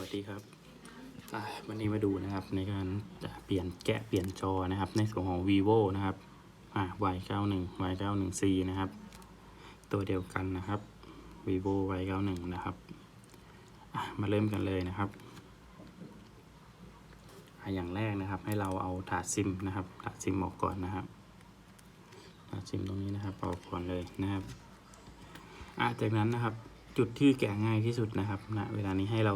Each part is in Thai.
วัสดีครับ วันนี้มาดูนะครับในการเปลี่ยนแกะเปลี่ยนจอนะครับ ในส่วนของ vivo นะครับอะ y91 y91c นะครับ ตัวเดียวกันนะครับ vivo y91 นะครับมาเริ่มกันเลยนะครับ อย่างแรกนะครับให้เราเอาถาดซิมนะครับถาดซิมออกก่อนนะครับถาดซิมตรงนี้นะครับออกก่อนเลยนะครับจากนั้นนะครับจุดที่แกะง่ายที่สุดนะครับนะเวลานี้ให้เรา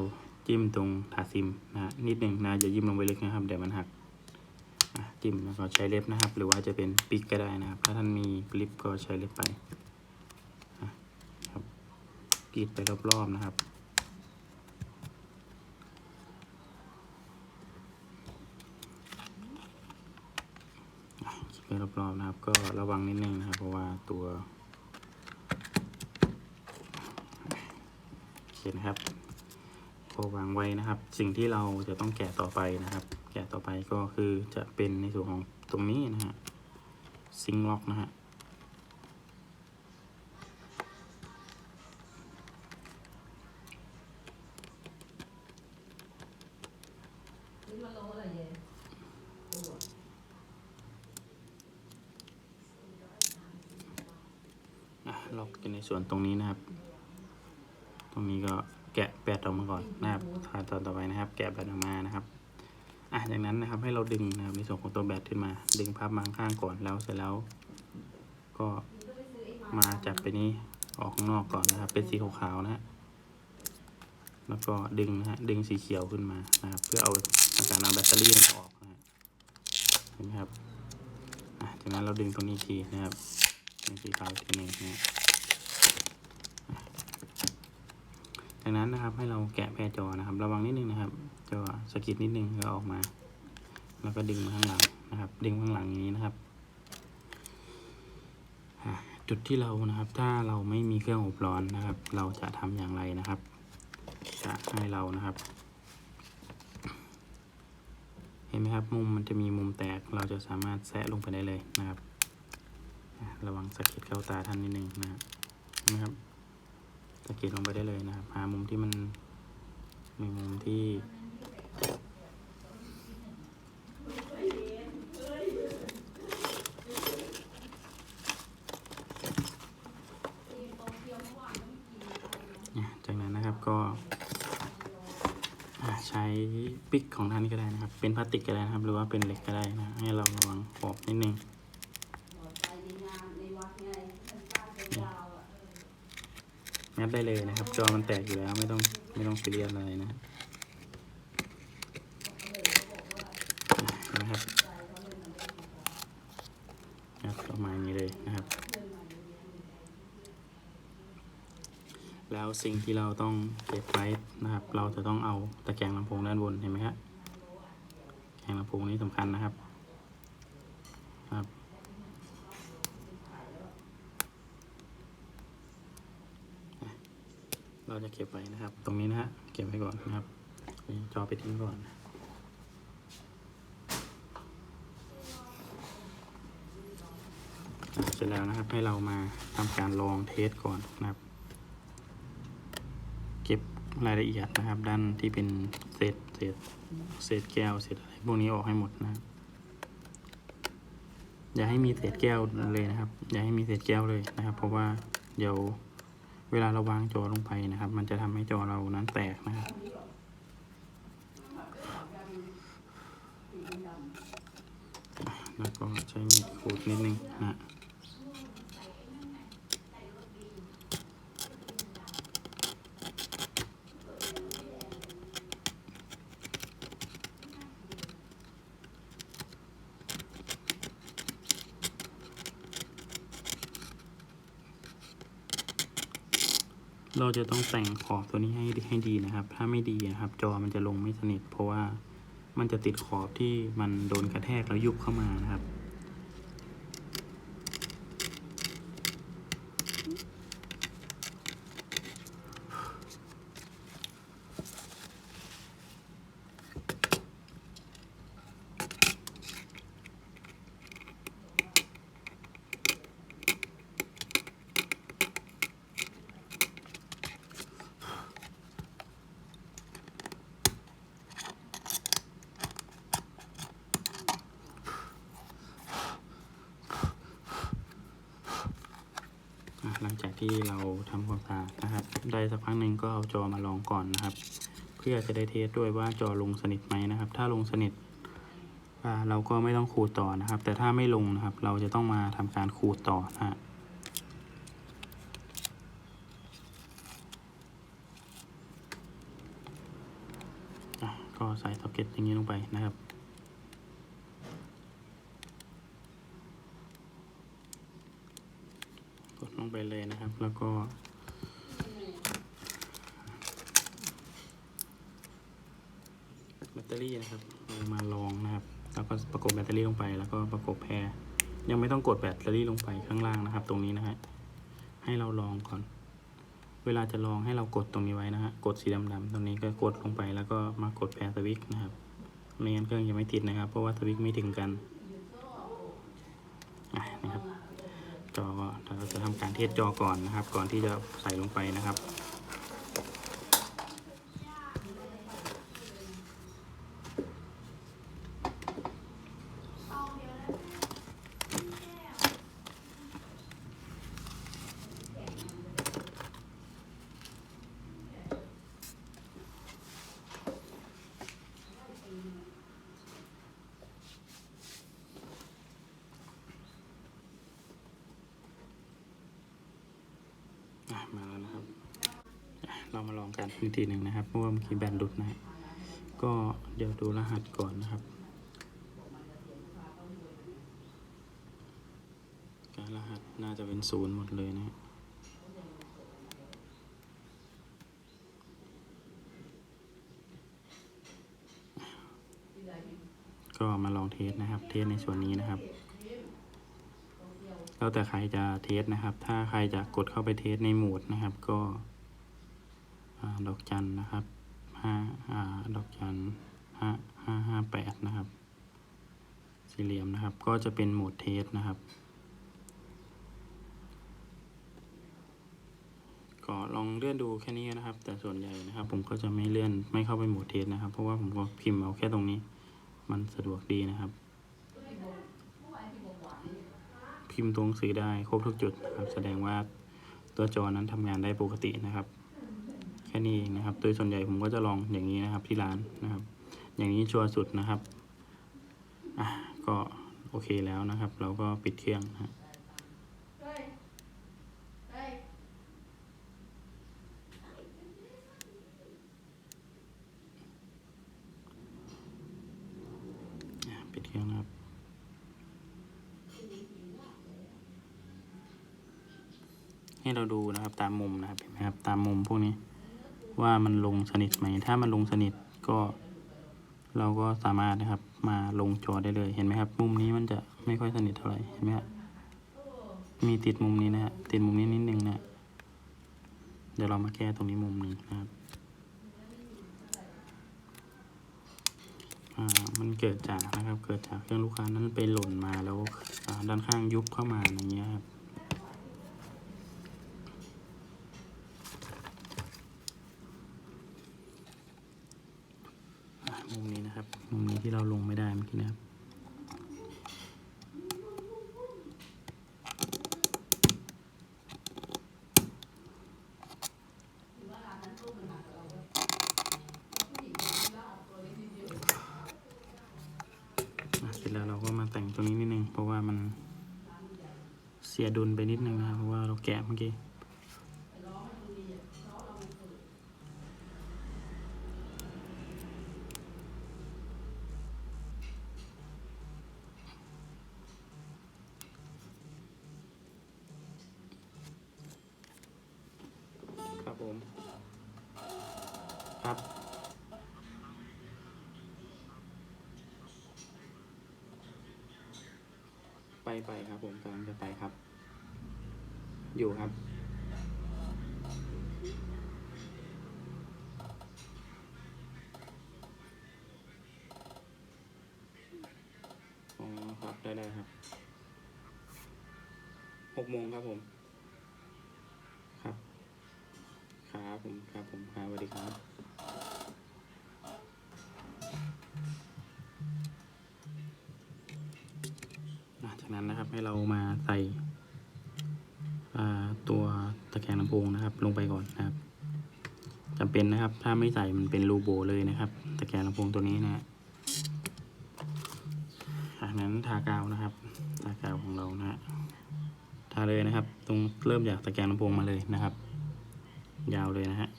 จิ้มตรงถาซิมนะนิดหนึ่งนะจะยิ้มลงไปเล็กนะครับเดี๋ยวมันหักจิ้มแล้วก็ใช้เล็บนะครับ หรือว่าจะเป็นปิกก็ได้นะครับ ถ้าท่านมีลิปก็ใช้เล็บไปครับกรีดไปรอบๆนะครับกรีดไปรอบๆนะครับ ก็ระวังนิดนึงนะครับ เพราะว่าตัวโอเคนครับ อวางไว้นะครับ สิ่งที่เราจะต้องแกะต่อไปนะครับ แกะต่อไปก็คือจะเป็นในส่วนของตรงนี้นะฮะซิงล็อกนะฮะนี่มันลงอะไรเย็นตัวอะล็อกกันในส่วนตรงนี้นะครับ ตรงนี้ก็ แกะแบตออกมาก่อนนะครับขั้นตอนต่อไปนะครับ แกะแบตออกมานะครับอะจากนั้นนะครับให้เราดึงนะครับในส่วนของตัวแบตขึ้นมา ดึงพับมาข้างก่อนแล้วเสร็จแล้ว ก็มาจับไปนี้ออกข้างนอกก่อนนะครับ เป็นสีขาวๆนะฮะแล้วก็ดึงนะฮะดึงสีเขียวขึ้นมานะครับ เพื่อเอาอาการเอาแบตเตอรี่มันออกนะฮะเห็นไหมครับอะจากนั้นเราดึงตรงนี้อีกทีนะครับดึงสีขาวอีกทีหนึ่งนะฮะ จากนั้นนะครับให้เราแกะแพรจอนะครับ ระวังนิดนึงนะครับ จอสกิดนิดนึงแล้วออกมา แล้วก็ดึงมาข้างหลังนะครับ ดึงข้างหลังอย่างนี้นะครับจุดที่เรานะครับ ถ้าเราไม่มีเครื่องอบร้อนนะครับ เราจะทำอย่างไรนะครับ จะให้เรานะครับ เห็นไหมครับมุมมันจะมีมุมแตก เราจะสามารถแซะลงไปได้เลยนะครับ ระวังสะกิดเข้าตาท่านนิดนึงนะครับเห็นไหมครับ สะกิดลงไปได้เลยนะครับ หามุมที่มันมีมุมที่อะจากนั้นนะครับก็ใช้ปิกของท่านก็ได้นะครับ เป็นพลาสติกก็ได้นะครับ หรือว่าเป็นเหล็กก็ได้นะ ให้เราระวังขอบนิดนึง ไปในงานในวัดไงมันป้ายเป็นยาวอะ งัดได้เลยนะครับ จอมันแตกอยู่แล้วไม่ต้องไม่ต้องซีเรียสอะไรนะนะครับงัดประมาณนี้เลยนะครับ แล้วสิ่งที่เราต้องเก็บไว้นะครับ เราจะต้องเอาตะแกรงลำโพงด้านบนเห็นไหมครับตะแกรงลำโพงนี้สำคัญนะครับ เราจะเก็บไว้นะครับ ตรงนี้นะฮะเก็บไว้ก่อนนะครับจอไปทิ้งก่อนเสร็จแล้วนะครับให้เรามาทำการลองเทสก่อนนะครับ เก็บรายละเอียดนะครับ ด้านที่เป็นเศษเศษเศษแก้วเศษอะไรพวกนี้ออกให้หมดนะครับอย่าให้มีเศษแก้วเลยนะครับ อย่าให้มีเศษแก้วเลยนะครับ เพราะว่าเดี๋ยว เวลาเราวางจอลงไปนะครับ มันจะทำให้จอเรานั้นแตกนะครับแล้วก็ใช้มีดขูดนิดนึงนะ เราจะต้องแต่งขอบตัวนี้ให้ให้ดีนะครับ ถ้าไม่ดีนะครับ จอมันจะลงไม่สนิท เพราะว่ามันจะติดขอบที่มันโดนกระแทกแล้วยุบเข้ามานะครับ อ ที่เราทำความสะอาดนะครับ ได้สักพักหนึ่งก็เอาจอมาลองก่อนนะครับ เพื่อจะได้เทสด้วยว่าจอลงสนิทไหมนะครับ ถ้าลงสนิทเราก็ไม่ต้องขูดต่อนะครับ แต่ถ้าไม่ลงนะครับ เราจะต้องมาทำการขูดต่อนะฮะอะก็ใส่ซ็อกเก็ตอย่างนี้ลงไปนะครับ กด ลงไปเลยนะครับ แล้วก็ แบตเตอรี่นะครับเอามาลองนะครับ แล้วก็ประกบแบตเตอรี่ลงไป แล้วก็ประกบแพรยังไม่ต้องกดแบตเตอรี่ลงไปข้างล่างนะครับ ตรงนี้นะฮะให้เราลองก่อน เวลาจะลองให้เรากดตรงนี้ไว้นะฮะกดสีดำๆตรงนี้ก็กดลงไปแล้วก็มากดแพรสวิตช์นะครับไม่งั้นเครื่องจะไม่ติดนะครับ เพราะว่าสวิตช์ไม่ถึงกันนะครับ เราจะทำการเทสจอก่อนนะครับ ก่อนที่จะใส่ลงไปนะครับ อะมาแล้วนะครับอะ เรามาลองกันอีกทีหนึ่งนะครับเพราะว่าเมื่อกี้แบนหลุดนะก็เดี๋ยวดูรหัสก่อนนะครับการรหัสน่าจะเป็นศูนย์หมดเลยนะก็มาลองเทสนะครับ เทสในส่วนนี้นะครับแล้วแต่ใครจะเทสนะครับ ถ้าใครจะกดเข้าไปเทสในโหมดนะครับ ก็ ดอกจันนะครับห้าอ่าดอกจันห้าห้าห้าแปดนะครับ สี่เหลี่ยมนะครับ ก็จะเป็นโหมดเทสนะครับ ก็ลองเลื่อนดูแค่นี้นะครับ แต่ส่วนใหญ่นะครับ ผมก็จะไม่เลื่อนไม่เข้าไปโหมดเทสนะครับ เพราะว่าผมก็พิมพ์เอาแค่ตรงนี้ มันสะดวกดีนะครับ พิมพ์ตัวหนังสือได้ครบทุกจุดนะครับ แสดงว่าตัวจอนั้นทำงานได้ปกตินะครับ ค่นี้เองนะครับ โดยส่วนใหญ่ผมก็จะลองอย่างนี้นะครับที่ร้านนะครับ อย่างนี้ชัวร์สุดนะครับอะก็โอเคแล้วนะครับ เราก็ปิดเครื่องนะปิดเครื่องนะครับให้เราดูนะครับตามมุมนะครับเห็นไหมครับตามมุมพวกนี้ ว่ามันลงสนิทไหม ถ้ามันลงสนิทก็เราก็สามารถนะครับมาลงจอได้เลยเห็นไหมครับ มุมนี้มันจะไม่ค่อยสนิทเท่าไหร่เห็นไหมครับมีติดมุมนี้นะฮะติดมุมนี้นิดนึงนะฮะเดี๋ยวเรามาแก้ตรงนี้มุมหนึ่งนะครับอ่ามันเกิดจากนะครับ เกิดจากเครื่องลูกค้านั้นไปหล่นมาแล้วด้านข้างยุบเข้ามาอย่างเงี้ยครับ อะมุมนี้นะครับ มุมนี้ ที่เราลงไม่ได้เมื่อกี้นะครับเสร็จแล้วเราก็มาแต่งตัวนี้นิดนึง เพราะว่ามันเสียดุลไปนิดนึงนะครับ เพราะว่าเราแกะเมื่อกี้ ผม ครับ ไปไปครับผมกำลังจะไปครับ อยู่ครับ อ๋อครับ ได้ได้ครับหกโมงครับผม ครับผมครับผมครับสวัสดีครับหลังจากนั้นนะครับให้เรามาใส่อ่าตัวไทำโพงนะครับ ลงไปก่อนนะครับจำเป็นนะครับ ถ้าไม่ใส่มันเป็นรูโบเลยนะครับตะแกรงลำโพงตัวนี้นะฮะจากนั้นทากาวนะครับ ทากาวของเรานะฮะทาเลยนะครับ ตรงเริ่มจากตะแกรงลำโพงมาเลยนะครับ ยาวเลยนะฮะ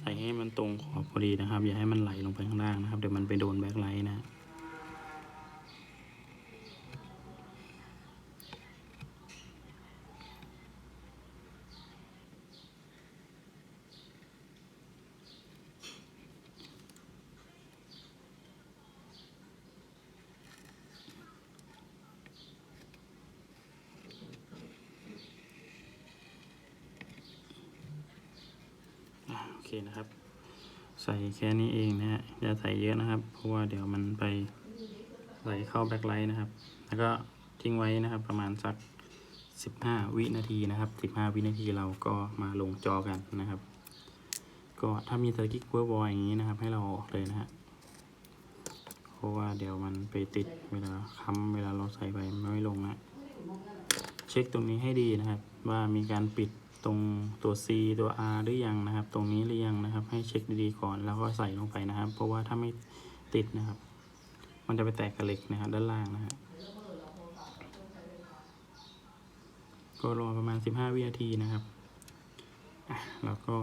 ใส่ให้มันตรงขอบพอดีนะครับ อย่าให้มันไหลลงไปข้างล่างนะครับ เดี๋ยวมันไปโดนแบ็คไลท์นะ นะครับ ใส่แค่นี้เองนะฮะอย่าใส่เยอะนะครับ เพราะว่าเดี๋ยวมันไปไหลเข้าแบ็คไลท์นะครับ แล้วก็ทิ้งไว้นะครับ ประมาณสัก 15 วินาทีนะครับ 15 วินาทีเราก็มาลงจอกันนะครับ ก็ถ้ามีสติ๊กเวอร์บอยอย่างนี้นะครับ ให้เราออกเลยนะฮะเพราะว่าเดี๋ยวมันไปติดเวลาค้ำเวลาเราใส่ไปไม่ลงนะเช็คตรงนี้ให้ดีนะครับ ว่ามีการปิด ตรงตัว C ตัว R หรือยังนะครับ ตรงนี้หรือยังนะครับ ให้เช็คดีๆก่อนแล้วก็ใส่ลงไปนะครับ เพราะว่าถ้าไม่ติดนะครับ มันจะไปแตกกับเหล็กนะครับด้านล่างนะฮะก็รอประมาณ 15 วินาทีนะครับอะเราก็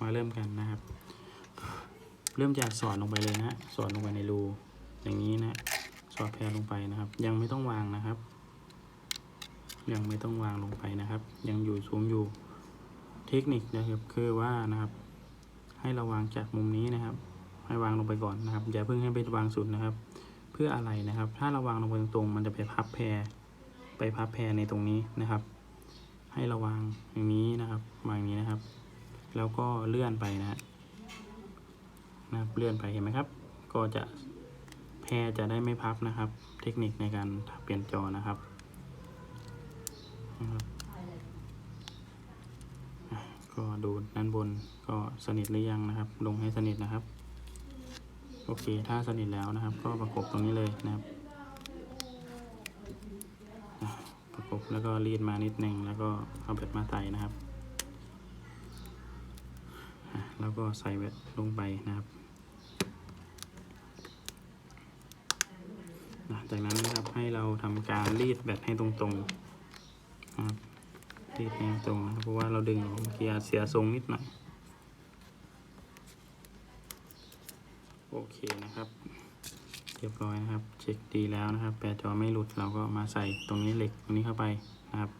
มาเริ่มกันนะครับ เริ่มจากสอดลงไปเลยนะฮะสอดลงไปในรูอย่างนี้นะสอดแพรลงไปนะครับ ยังไม่ต้องวางนะครับ ยังไม่ต้องวางลงไปนะครับ ยังอยู่สูงอยู่ เทคนิคนะครับคือว่านะครับ ให้เราวางจากมุมนี้นะครับ ให้วางลงไปก่อนนะครับ อย่าเพิ่งให้ไปวางสุดนะครับ เพื่ออะไรนะครับ ถ้าเราวางลงไปตรงๆมันจะไปพับแพรไปพับแพรในตรงนี้นะครับ ให้เราวางอย่างนี้นะครับวางอย่างนี้นะครับ แล้วก็เลื่อนไปนะนะครับเลื่อนไปเห็นไหมครับ ก็จะแพรจะได้ไม่พับนะครับ เทคนิคในการเปลี่ยนจอนะครับนะครับ ก็ดูด้านบนก็สนิทหรือยังนะครับ ลงให้สนิทนะครับ โอเค ถ้าสนิทแล้วนะครับ ก็ประกบตรงนี้เลยนะครับ ประกบแล้วก็รีดมานิดหนึ่งแล้วก็เอาแบตมาใส่นะครับ แล้วก็ใส่แบตลงไปนะครับจากนั้นนะครับให้เราทำการรีดแบตให้ตรงๆนะครับ รีดให้ตรงนะเพราะว่าเราดึงออกเมื่อกี้อาจเสียทรงนิดหน่อย โอเคนะครับเรียบร้อยนะครับ เช็คดีแล้วนะครับแปรจอไม่หลุดเราก็มาใส่ตรงนี้เหล็กตรงนี้เข้าไปนะครับ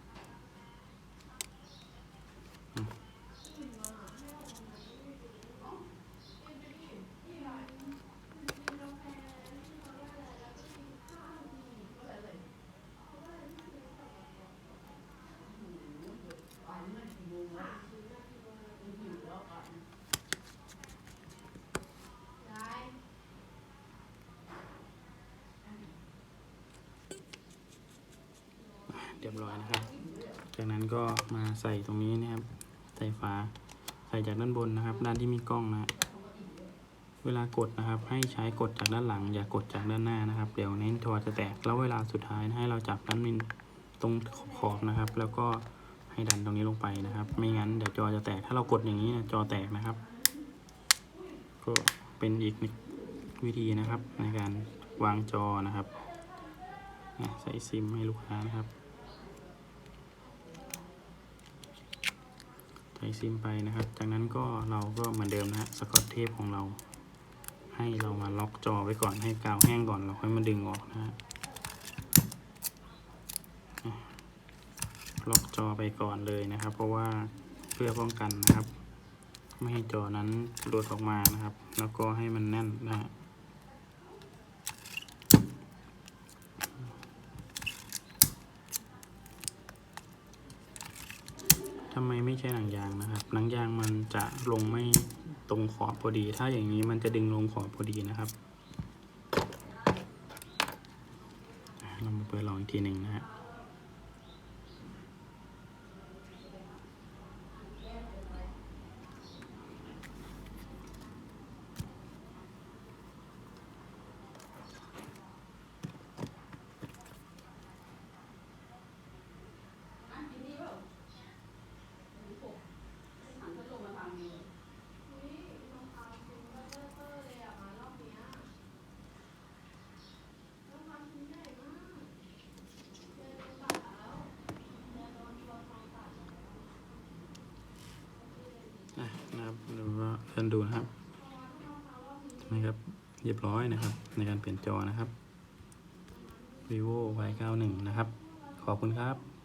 รียบร้อยนะครับ จากนั้นก็มาใส่ตรงนี้นะครับ ใส่ฝา ใส่จากด้านบนนะครับ ด้านที่มีกล้องนะ เวลากดนะครับ ให้ใช้กดจากด้านหลัง อย่ากดจากด้านหน้านะครับ เดี๋ยวเน้นทอจะแตก แล้วเวลาสุดท้ายนะให้เราจับด้านมินตรงขอบนะครับ แล้วก็ให้ดันตรงนี้ลงไปนะครับ ไม่งั้นเดี๋ยวจอจะแตก ถ้าเรากดอย่างนี้นะจอแตกนะครับ ก็เป็นอีกหนึ่งวิธีนะครับในการวางจอนะครับ ใส่ซิมให้ลูกค้านะครับ ซิมไปนะครับ จากนั้นก็เราก็เหมือนเดิมนะฮะสกอตเทปของเรา ให้เรามาล็อกจอไว้ก่อนให้กาวแห้งก่อนเราค่อยมาดึงออกนะฮะอะล็อกจอไปก่อนเลยนะครับ เพราะว่าเพื่อป้องกันนะครับ ไม่ให้จอนั้นหลุดออกมานะครับ แล้วก็ให้มันแน่นนะฮะ ทำไมไม่ใช่หนังยางนะครับ หนังยางมันจะลงไม่ตรงขอบพอดี ถ้าอย่างนี้มันจะดึงลงขอบพอดีนะครับ เรามาเปิดลองอีกทีหนึ่งนะฮะ หรือว่าเลื่อ นดูนะครับนะครับเรียบร้อยนะครับ ในการเปลี่ยนจอนะครับ vivo y 9 1นะครับ ขอบคุณครับ